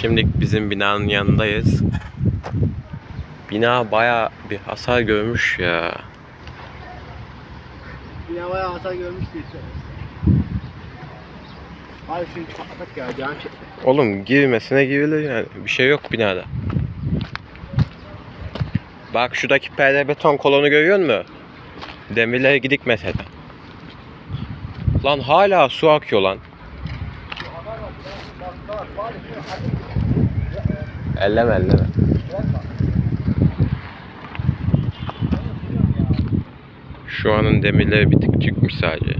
Şimdi bizim binanın yanındayız. Bina baya bir hasar görmüş ya. Bina bayağı hasar görmüş diye. Abi şimdi patlatak ya can çekti. Oğlum girmesine girilir yani. Bir şey yok binada. Bak şuradaki perde beton kolonu görüyor musun? Demirlere gidik mesela. Lan hala su akıyor lan. Elleme elleme. Şu anın demirleri bir tık çıkmış sadece.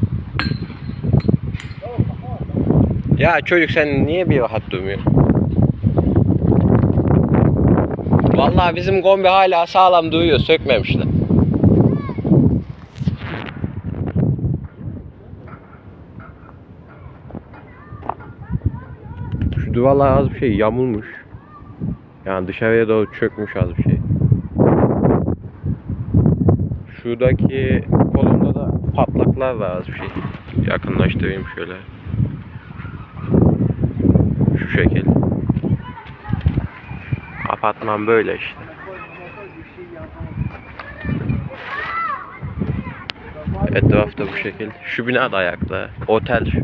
Ya çocuk sen niye bir rahat durmuyorsun? Vallahi bizim kombi hala sağlam duruyor, sökmemişler. Şu duvarlar az bir şey yamulmuş. Yani dışarıya doğru çökmüş az bir şey. Şuradaki kolumda da patlaklar var az bir şey. Yakınlaştırayım şöyle. Şu şekil. Apartman böyle işte. Etrafta bu şekil. Şu bina da ayakta. Otel şu.